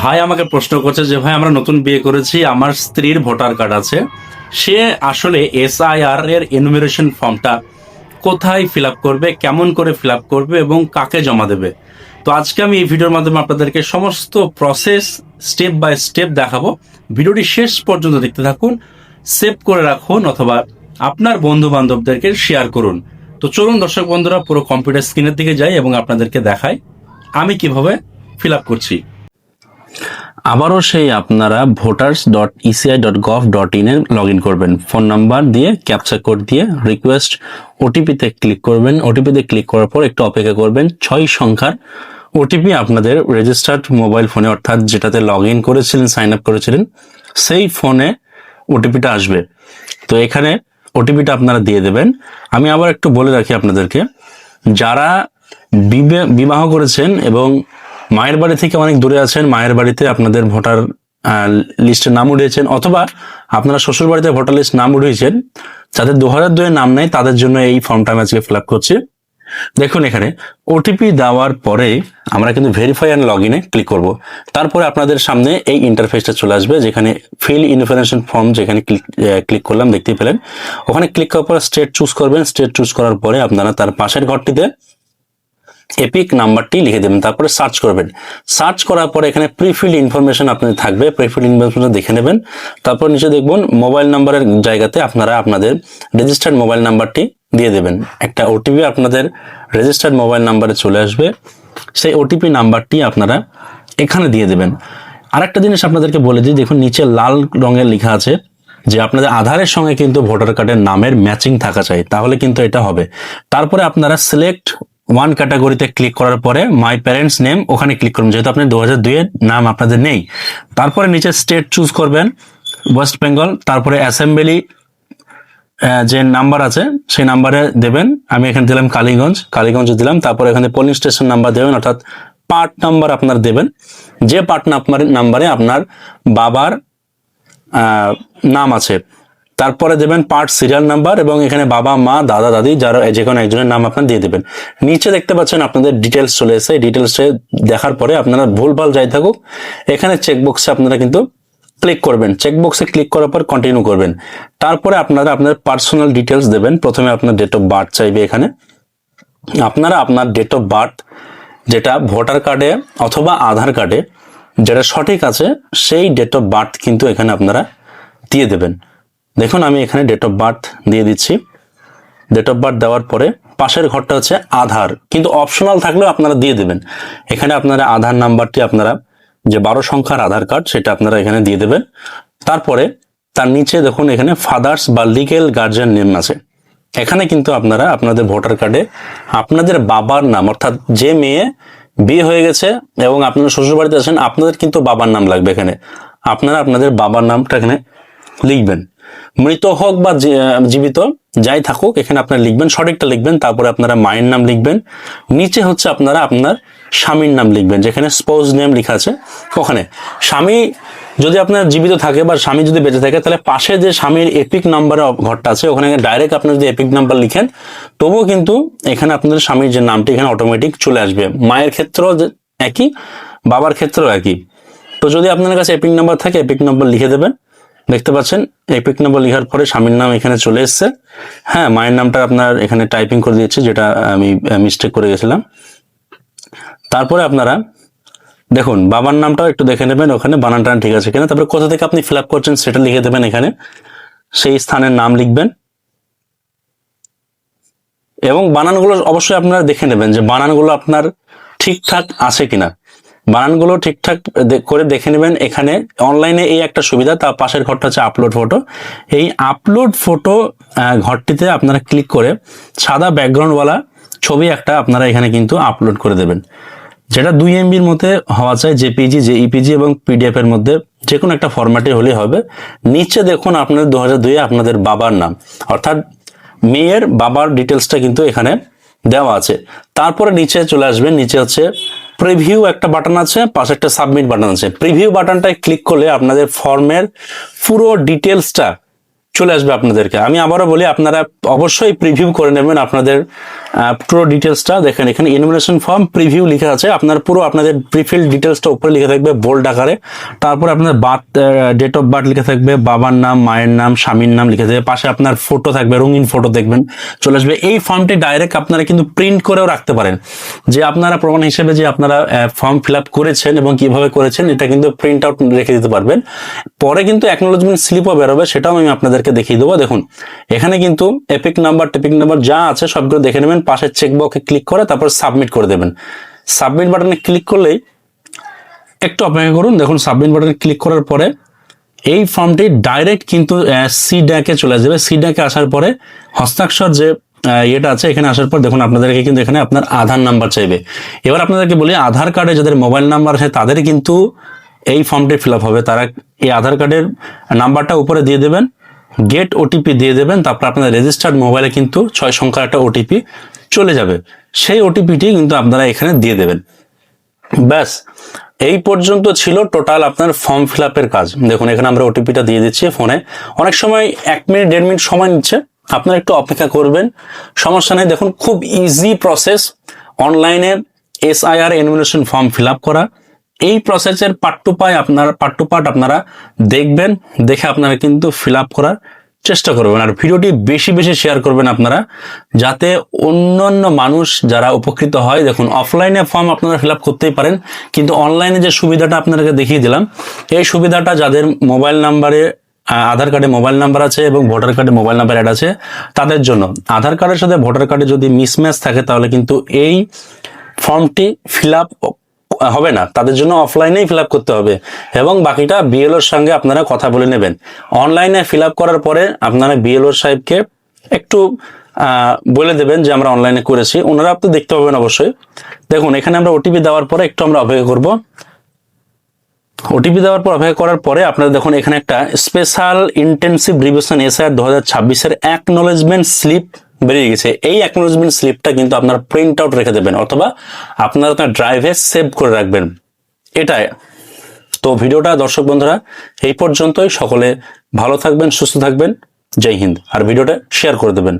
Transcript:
ভাই আমাকে প্রশ্ন করছে যে, ভাই, আমরা নতুন বিয়ে করেছি, আমার স্ত্রীর ভোটার কার্ড আছে। সে আসলে এসআইআর এর এনুমেরেশন ফর্মটা কোথায় ফিল করবে, কেমন করে ফিল করবে এবং কাকে জমা দেবে? তো আজকে আমি এই ভিডিওর মাধ্যমে আপনাদেরকে সমস্ত প্রসেস স্টেপ বাই স্টেপ দেখাবো। ভিডিওটি শেষ পর্যন্ত দেখতে থাকুন সেভ করে রাখুন অথবা আপনার বন্ধু বান্ধবদেরকে শেয়ার করুন। তো চলুন দর্শক বন্ধুরা, পুরো কম্পিউটার স্ক্রিনের দিকে যাই এবং আপনাদেরকে দেখাই, আমি কীভাবে ফিল করছি। আবারও সেই আপনারা voters dot ECI dot gov dot in A log in করবেন। ফোন নাম্বার দিয়ে ক্যাপচা কোড দিয়ে রিকোয়েস্ট ওটিপিতে ক্লিক করবেন। ওটিপিতে ক্লিক করার পর একটু অপেক্ষা করবেন। ছয় সংখ্যার ওটিপি আপনাদের রেজিস্টার্ড মোবাইল ফোনে অর্থাৎ যেটাতে লগ ইন করেছিলেন সাইন আপ করেছিলেন, সেই ফোনে ওটিপিটা আসবে। তো এখানে ওটিপিটা আপনারা দিয়ে দেবেন। আমি আবার একটু বলে রাখি আপনাদেরকে, যারা বিবে- বিবাহ করেছেন এবং মায়ের বাড়ি থেকে অনেক দূরে আছেন, মায়ের বাড়িতে আপনাদের ভোটার লিস্টে নাম উঠিয়েছেন অথবা আপনারা শ্বশুর বাড়িতে ভোটার লিস্ট নাম উঠিয়েছেন যাদের দু হাজার দুয়ে নাম নেই, তাদের জন্য এই ফর্মটা আমি আজকে ফিল আপ করছি। দেখুন এখানে ওটিপি দেওয়ার পরে আমরা কিন্তু ভেরিফাই অ্যান্ড লগ ইনে ক্লিক করব। তারপরে আপনাদের সামনে এই ইন্টারফেসটা চলে আসবে, যেখানে ফিল ইনফরমেশন ফর্ম যেখানে ক্লিক করলাম দেখতে পেলেন। ওখানে ক্লিক করার পর স্টেট চুজ করবেন। স্টেট চুজ করার পরে আপনারা তার পাশের ঘরটিতে এপিক নাম্বারটি লিখে দেবেন, তারপরে সার্চ করবেন। সার্চ করার পরে এখানে প্রিফিল্ড ইনফরমেশন আপনাদের থাকবে প্রিফিল্ড ইনফরমেশন দেখে নেবেন। তারপর নিচে দেখবেন মোবাইল নাম্বারের জায়গাতে আপনারা আপনাদের রেজিস্টার্ড মোবাইল নাম্বারটি দিয়ে দেবেন। একটা ওটিপি আপনাদের রেজিস্টার্ড মোবাইল নাম্বারে চলে আসবে। সেই ওটিপি নাম্বারটি আপনারা এখানে দিয়ে দেবেন। আরেকটা জিনিস আপনাদেরকে বলে দিই, দেখুন নিচে লাল রঙের লেখা আছে যে আপনাদের আধারের সঙ্গে কিন্তু ভোটার কার্ডের নামের ম্যাচিং থাকা চাই, তাহলে কিন্তু এটা হবে। তারপরে আপনারা সিলেক্ট ওয়ান ক্যাটাগরিতে ক্লিক করার পরে মাই প্যারেন্টস নেম ওখানে ক্লিক করুন। যেহেতু আপনি দু হাজার দুইয়ের নাম আপনাদের নেই। তারপরে নিচে স্টেট চুজ করবেন ওয়েস্ট বেঙ্গল তারপরে অ্যাসেম্বলি যে নাম্বার আছে, সেই নাম্বারে দেবেন। আমি এখানে দিলাম কালীগঞ্জ কালীগঞ্জ দিলাম। তারপরে এখানে পোলিং স্টেশন নাম্বার দেবেন, অর্থাৎ পার্ট নাম্বার আপনার দেবেন। যে পার্ট নাম্বার নাম্বারে আপনার বাবার নাম আছে। তারপরে দেবেন পার্ট সিরিয়াল নাম্বার এবং এখানে বাবা, মা, দাদা, দাদি যারা যে কোনো একজনের নাম আপনার দিয়ে দেবেন। নিচে দেখতে পাচ্ছেন আপনাদের ডিটেলস চলে এসে ডিটেলসে দেখার পরে আপনারা ভুলভাল যাই থাকুক, এখানে চেকবক্সে আপনারা কিন্তু ক্লিক করবেন। চেকবক্সে ক্লিক করার পর কন্টিনিউ করবেন। তারপরে আপনারা আপনার পার্সোনাল ডিটেলস দেবেন। প্রথমে আপনার ডেট অফ বার্থ চাইবে এখানে। আপনারা আপনার ডেট অফ বার্থ যেটা ভোটার কার্ডে অথবা আধার কার্ডে যেটা সঠিক আছে, সেই ডেট অফ বার্থ কিন্তু এখানে আপনারা দিয়ে দেবেন। দেখুন, আমি এখানে ডেট অফ বার্থ দিয়ে দিচ্ছি। ডেট অফ বার্থ দেওয়ার পরে পাশের ঘরটা হচ্ছে আধার। কিন্তু অপশনাল থাকলেও আপনারা দিয়ে দেবেন। এখানে আপনারা আধার নাম্বারটি আপনারা যে বারো সংখ্যার আধার কার্ড সেটা আপনারা এখানে দিয়ে দেবেন। তারপরে তার নিচে দেখুন, এখানে ফাদার্স বা লিগেল গার্জিয়ান নেম আছে। এখানে কিন্তু আপনারা আপনাদের ভোটার কার্ডে আপনাদের বাবার নাম, অর্থাৎ যে মেয়ে বিয়ে হয়ে গেছে এবং আপনারা শ্বশুর বাড়িতে আছেন, আপনাদের কিন্তু বাবার নাম লাগবে এখানে। আপনারা আপনাদের বাবার নামটা এখানে লিখবেন। মৃত হোক বা জীবিত, যাই থাকুক, এখানে আপনারা লিখবেন, সঠিকটা লিখবেন, তারপরে আপনারা মায়ের নাম লিখবেন, নিচে হচ্ছে আপনারা আপনার স্বামীর নাম লিখবেন, যেখানে স্পোজ নেম লেখা আছে, ওখানে। স্বামী যদি আপনার জীবিত থাকে বা স্বামী যদি বেঁচে থাকে, তাহলে পাশে যে স্বামীর এপিক নাম্বারের ঘরটা আছে, ওখানে ডাইরেক্ট আপনি যদি এপিক নাম্বার লিখেন, তবুও কিন্তু এখানে আপনাদের স্বামীর যে নামটি এখানে অটোমেটিক চলে আসবে। মায়ের ক্ষেত্রেও একই, বাবার ক্ষেত্রেও একই। তো যদি আপনার কাছে এপিক নাম্বার থাকে এপিক নাম্বার লিখে দেবেন দেখতে পাচ্ছেন এপিক নাম্বার লেখার পরে স্বামীর নাম এখানে চলে এসছে। হ্যাঁ মায়ের নামটা আপনার এখানে টাইপিং করে দিয়েছি, যেটা আমি মিস্টেক করে গেছিলাম। তারপরে আপনারা, দেখুন, বাবার নামটাও একটু দেখে নেবেন, ওখানে বানান টান ঠিক আছে কিনা। তারপরে কোথা থেকে আপনি ফিল করছেন সেটা লিখে দেবেন এখানে। সেই স্থানের নাম লিখবেন। এবং বানানগুলো অবশ্যই আপনারা দেখে নেবেন যে বানানগুলো আপনার ঠিকঠাক আছে কিনা। বানানগুলো ঠিকঠাক করে দেখে নেবেন। এখানে অনলাইনে এই একটা সুবিধা, তার পাশের ঘরটা হচ্ছে আপলোড ফটো এই আপলোড ফটো ঘরটিতে আপনারা ক্লিক করে সাদা ব্যাকগ্রাউন্ডওয়ালা ছবি একটা আপনারা এখানে কিন্তু আপলোড করে দেবেন। যেটা দুই এমবির মধ্যে হওয়া চাই জেপিজি জেইপিজি এবং পিডিএফ এর মধ্যে। যে কোনো একটা ফরম্যাটে হলেই হবে। নিচে দেখুন আপনাদের দু হাজার দুইয়ে আপনাদের বাবার নাম। অর্থাৎ মেয়ের বাবার ডিটেলসটা কিন্তু এখানে দেওয়া আছে। তারপরে নিচে চলে আসবেন। নিচে হচ্ছে প্রিভিউ একটা বাটন আছে পাশে একটা সাবমিট বাটন আছে। প্রিভিউ বাটনটায় ক্লিক করলে আপনাদের ফর্মের পুরো ডিটেলসটা চলে আসবে আপনাদেরকে। আমি আবারও বলি, আপনারা অবশ্যই প্রিভিউ করে নেবেন আপনাদের পুরো ডিটেলসটা দেখেন, এখানে ইনভিটেশন ফর্ম প্রিভিউ লেখা আছে। আপনার পুরো আপনাদের প্রিফিল ডিটেলসটা উপরে লিখে থাকবে বোল্ড আকারে। তারপর আপনার বার্থ ডেট অফ বার্থ লিখে থাকবে, বাবার নাম, মায়ের নাম, স্বামীর নাম লিখে থাকবে। পাশে আপনার ফটো থাকবে, রঙিন ফটো দেখবেন। চলে আসবে। এই ফর্মটি ডাইরেক্ট আপনারা কিন্তু প্রিন্ট করেও রাখতে পারেন। যে আপনারা প্রমাণ হিসেবে যে আপনারা ফর্ম ফিল করেছেন এবং কীভাবে করেছেন, এটা কিন্তু প্রিন্ট আউট রেখে দিতে পারবেন। পরে কিন্তু অ্যাকনোলজমেন্ট স্লিপও বেরোবে, সেটাও আমি আপনাদেরকে দেখিয়ে দেবো। দেখুন, এখানে কিন্তু এপিক নাম্বার টেপিক নাম্বার যা আছে সবগুলো দেখে নেবেন, পাশের চেকবক্সে ক্লিক করে তারপর সাবমিট করে দেবেন। সাবমিট বাটনে ক্লিক করলেই একটু অপেক্ষা করুন। দেখুন সাবমিট বাটনে ক্লিক করার পরে এই ফর্মটি ডাইরেক্ট কিন্তু সি ড্যাকে চলে যাবে সি ড্যাকে আসার পরে হস্তাক্ষর যে ইয়েটা আছে, এখানে আসার পর দেখুন, আপনাদেরকে কিন্তু এখানে আপনার আধার নাম্বার চাইবে। এবার আপনাদেরকে বলি, আধার কার্ডে যাদের মোবাইল নাম্বার আছে, তাদের কিন্তু এই ফর্মটি ফিল হবে। তারা এই আধার কার্ডের নাম্বারটা উপরে দিয়ে দেবেন। গেট ওটিপি দিয়ে দেবেন, তারপর আপনার রেজিস্টার্ড মোবাইলে কিন্তু ছয় সংখ্যার একটা ওটিপি চলে যাবে। সেই ওটিপিটি কিন্তু আপনারা এখানে দিয়ে দেবেন। ব্যাস, এই পর্যন্ত ছিল টোটাল আপনার ফর্ম ফিল কাজ। দেখুন, এখানে আমরা ওটিপিটা দিয়ে দিচ্ছি ফোনে অনেক সময় এক মিনিট দেড় মিনিট সময় নিচ্ছে। আপনারা একটু অপেক্ষা করবেন। সমস্যা নেই। দেখুন, খুব ইজি প্রসেস অনলাইনে এসআইআর এনুমিনেশন ফর্ম ফিল করা। এই প্রসেসের পার্ট টু পাই আপনার পার্ট টু পার্ট আপনারা দেখবেন, দেখে আপনারা কিন্তু ফিল করার চেষ্টা করবেন। আর ভিডিওটি বেশি বেশি শেয়ার করবেন আপনারা, যাতে অন্যান্য মানুষ যারা উপকৃত হয়, দেখুন অফলাইনে ফর্ম আপনারা ফিল করতেই পারেন, কিন্তু অনলাইনে যে সুবিধাটা আপনাদেরকে দেখিয়ে দিলাম, এই সুবিধাটা যাদের মোবাইল নাম্বারে আধার কার্ডে মোবাইল নাম্বার আছে এবং ভোটার কার্ডে মোবাইল নাম্বার অ্যাড আছে, তাদের জন্য। আধার কার্ডের সাথে ভোটার কার্ডে যদি মিসম্যাচ থাকে, তাহলে কিন্তু এই ফর্মটি ফিল হবে না। তাদের জন্য অফলাইনেই ফিল করতে হবে। এবং বাকিটা বিএলওর সঙ্গে আপনারা কথা বলে নেবেন। অনলাইনে ফিল করার পরে আপনারা বিএলওর সাহেবকে একটু বলে দেবেন যে আমরা অনলাইনে করেছি। ওনারা আপনি দেখতে পাবেন অবশ্যই। দেখুন, এখানে আমরা ওটিপি দেওয়ার পরে একটু আমরা অপেক্ষা করব। ওটিপি দেওয়ার পর অপেক্ষা করার পরে আপনারা দেখুন, এখানে একটা স্পেশাল ইন্টেন্সিভ রিভিশন এসআর দু হাজার ছাব্বিশের অ্যাকনোলেজমেন্ট স্লিপ বেরিয়ে গেছে। এই অ্যাকনোলজমেন্ট স্লিপটা কিন্তু আপনার প্রিন্ট আউট রেখে দেবেন অথবা আপনার আপনার ড্রাইভে সেভ করে রাখবেন। এটাই। তো ভিডিওটা দর্শক বন্ধুরা, এই পর্যন্তই। সকলে ভালো থাকবেন, সুস্থ থাকবেন। জয় হিন্দ। আর ভিডিওটা শেয়ার করে দেবেন।